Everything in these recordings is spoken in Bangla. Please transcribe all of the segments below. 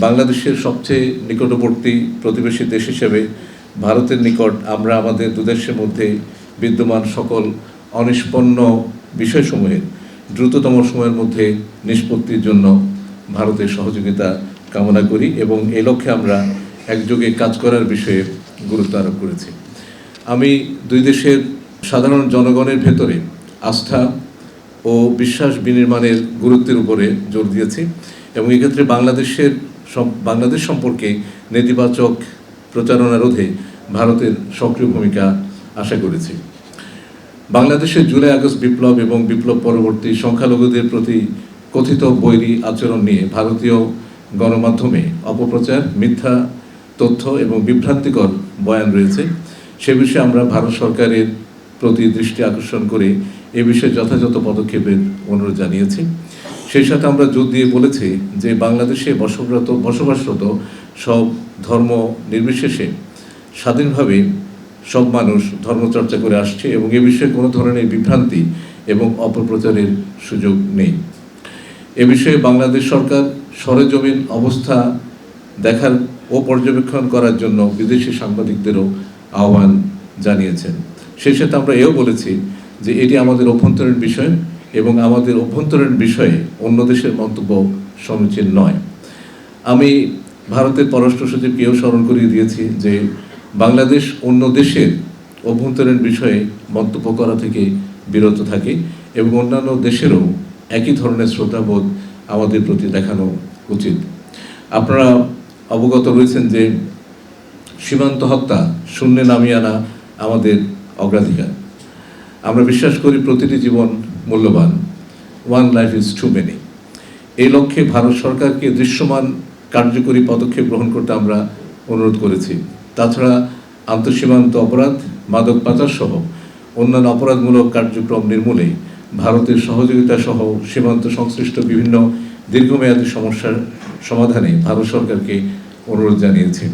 বাংলাদেশের সবচেয়ে নিকটবর্তী প্রতিবেশী দেশ হিসেবে ভারতের নিকট আমরা আমাদের দুদেশের মধ্যে বিদ্যমান সকল অনিষ্পন্ন বিষয়সমূহের দ্রুততম সময়ের মধ্যে নিষ্পত্তির জন্য ভারতের সহযোগিতা কামনা করি এবং এই লক্ষ্যে আমরা একযোগে কাজ করার বিষয়ে গুরুত্ব আরোপ করেছি। আমি দুই দেশের সাধারণ জনগণের ভেতরে আস্থা ও বিশ্বাস বিনির্মাণের গুরুত্বের উপরে জোর দিয়েছি এবং এক্ষেত্রে বাংলাদেশের বাংলাদেশ সম্পর্কে নেতিবাচক প্রচারণা রোধে ভারতের সক্রিয় ভূমিকা আশা করেছি। বাংলাদেশের জুলাই আগস্ট বিপ্লব এবং বিপ্লব পরবর্তী সংখ্যালঘুদের প্রতি কথিত বৈরী আচরণ নিয়ে ভারতীয় গণমাধ্যমে অপপ্রচার, মিথ্যা তথ্য এবং বিভ্রান্তিকর বয়ান রয়েছে। সে বিষয়ে আমরা ভারত সরকারের প্রতি দৃষ্টি আকর্ষণ করে এ বিষয়ে যথাযথ পদক্ষেপের অনুরোধ জানিয়েছি। সেই সাথে আমরা জোর দিয়ে বলেছি যে বাংলাদেশে বসবাসরত বসবাসরত সব ধর্ম নির্বিশেষে স্বাধীনভাবে সব মানুষ ধর্মচর্চা করে আসছে এবং এ বিষয়ে কোনো ধরনের বিভ্রান্তি এবং অপপ্রচারের সুযোগ নেই। এ বিষয়ে বাংলাদেশ সরকার সরেজমিন অবস্থা দেখার ও পর্যবেক্ষণ করার জন্য বিদেশি সাংবাদিকদেরও আহ্বান জানিয়েছেন। সেই সাথে আমরা এও বলেছি যে এটি আমাদের অভ্যন্তরীণ বিষয়। এবং আমাদের অভ্যন্তরীণ বিষয়ে অন্য দেশের মন্তব্য সমীচীন নয়। আমি ভারতের পররাষ্ট্র সচিবকেও স্মরণ করিয়ে দিয়েছি যে বাংলাদেশ অন্য দেশের অভ্যন্তরীণ বিষয়ে মন্তব্য করা থেকে বিরত থাকে এবং অন্যান্য দেশেরও একই ধরনের শ্রদ্ধাবোধ আমাদের প্রতি দেখানো উচিত। আপনারা অবগত রয়েছেন যে সীমান্ত হত্যা শূন্যে নামিয়ে আনা আমাদের অগ্রাধিকার। আমরা বিশ্বাস করি প্রতিটি জীবন মূল্যবান। One life is too many এই লক্ষ্যে ভারত সরকারকে দৃশ্যমান, কার্যকরী পদক্ষেপ গ্রহণ করতে আমরা অনুরোধ করেছি। তাছাড়া আন্তঃসীমান্ত অপরাধ, মাদক পাচার সহ অন্যান্য অপরাধমূলক কার্যক্রম নির্মূলে ভারতের সহযোগিতা সহ সীমান্ত সংশ্লিষ্ট বিভিন্ন দীর্ঘমেয়াদী সমস্যার সমাধানে ভারত সরকারকে অনুরোধ জানিয়েছি।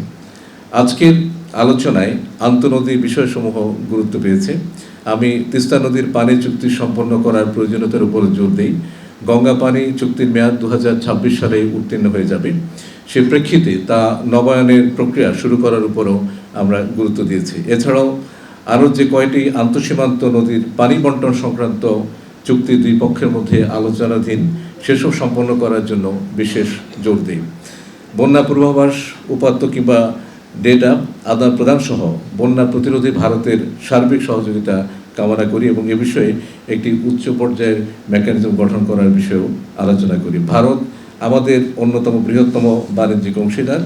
আজকের আলোচনায় আন্তনদী বিষয়সমূহ গুরুত্ব পেয়েছে। আমি তিস্তা নদীর পানি চুক্তি সম্পন্ন করার প্রয়োজনীয়তার উপর জোর দিই। গঙ্গা পানি চুক্তির মেয়াদ দু সালে উত্তীর্ণ হয়ে যাবে। সে প্রেক্ষিতে তা নবায়নের প্রক্রিয়া শুরু করার উপরও আমরা গুরুত্ব দিয়েছি। এছাড়াও আরও যে কয়টি আন্তঃসীমান্ত নদীর পানি বন্টন সংক্রান্ত চুক্তি দুই পক্ষের মধ্যে আলোচনাধীন, সেসব সম্পন্ন করার জন্য বিশেষ জোর দিই। বন্যা পূর্বাভাস উপাত্ত কিংবা ডেটা আদান প্রদান সহ বন্যা প্রতিরোধে ভারতের সার্বিক সহযোগিতা কামনা করি এবং এ বিষয়ে একটি উচ্চ পর্যায়ের মেকানিজম গঠন করার বিষয়েও আলোচনা করি। ভারত আমাদের অন্যতম বৃহত্তম বাণিজ্যিক অংশীদার।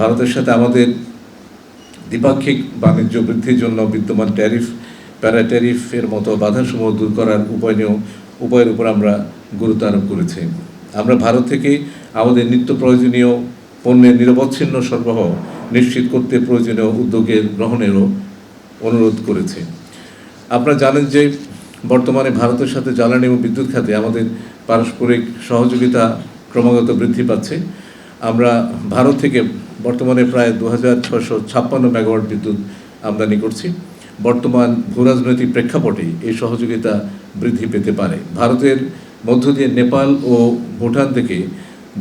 ভারতের সাথে আমাদের দ্বিপাক্ষিক বাণিজ্য বৃদ্ধির জন্য বিদ্যমান ট্যারিফ প্যারা ট্যারিফের মতো বাধাসমূহ দূর করার উপায় নিয়েও, উপায়ের উপর আমরা গুরুত্ব আরোপ করেছি। আমরা ভারত থেকে আমাদের নিত্য প্রয়োজনীয় পণ্যের নিরবচ্ছিন্ন সরবরাহ নিশ্চিত করতে প্রয়োজনীয় উদ্যোগের গ্রহণেরও অনুরোধ করেছে। আপনারা জানেন যে বর্তমানে ভারতের সাথে জ্বালানি এবং বিদ্যুৎ খাতে আমাদের পারস্পরিক সহযোগিতা ক্রমাগত বৃদ্ধি পাচ্ছে। আমরা ভারত থেকে বর্তমানে প্রায় দু হাজার ছশো ছাপ্পান্ন মেগাওয়াট বিদ্যুৎ আমদানি করছি। বর্তমান ভূরাজনৈতিক প্রেক্ষাপটে এই সহযোগিতা বৃদ্ধি পেতে পারে। ভারতের মধ্য দিয়ে নেপাল ও ভুটান থেকে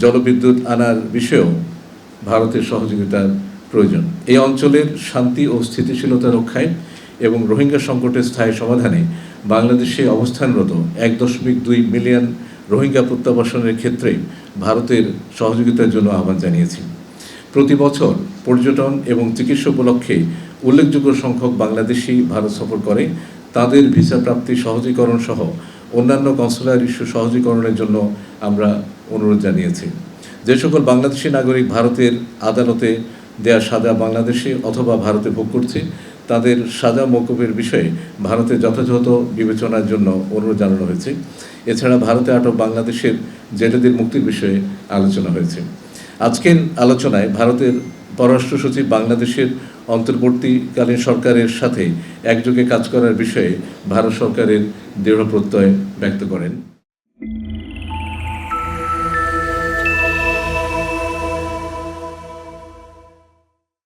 জলবিদ্যুৎ আনার বিষয়েও ভারতের সহযোগিতার প্রয়োজন। এই অঞ্চলের শান্তি ও স্থিতিশীলতা রক্ষায় এবং রোহিঙ্গা সংকটের স্থায়ী সমাধানে বাংলাদেশে অবস্থানরত এক দশমিক দুই মিলিয়ন রোহিঙ্গা প্রত্যাবাসনের ক্ষেত্রে ভারতের সহযোগিতার জন্য আহ্বান জানিয়েছি। প্রতি বছর পর্যটন এবং চিকিৎসা উপলক্ষে উল্লেখযোগ্য সংখ্যক বাংলাদেশি ভারত সফর করে। তাদের ভিসা প্রাপ্তি সহজীকরণ সহ অন্যান্য কনসুলার ইস্যু সহজীকরণের জন্য আমরা অনুরোধ জানিয়েছি। যে সকল বাংলাদেশি নাগরিক ভারতের আদালতে দেয়া সাজা বাংলাদেশে অথবা ভারতে ভোগ করছে। তাদের সাজা মৌকুফের বিষয়ে ভারতের যথাযথ বিবেচনার জন্য অনুরোধ জানানো হয়েছে। এছাড়া ভারতে আটক বাংলাদেশের জেলেদের মুক্তির বিষয়ে আলোচনা হয়েছে। আজকের আলোচনায় ভারতের পররাষ্ট্র সচিব বাংলাদেশের অন্তর্বর্তীকালীন সরকারের সাথে একযোগে কাজ করার বিষয়ে ভারত সরকারের দৃঢ় প্রত্যয় ব্যক্ত করেন।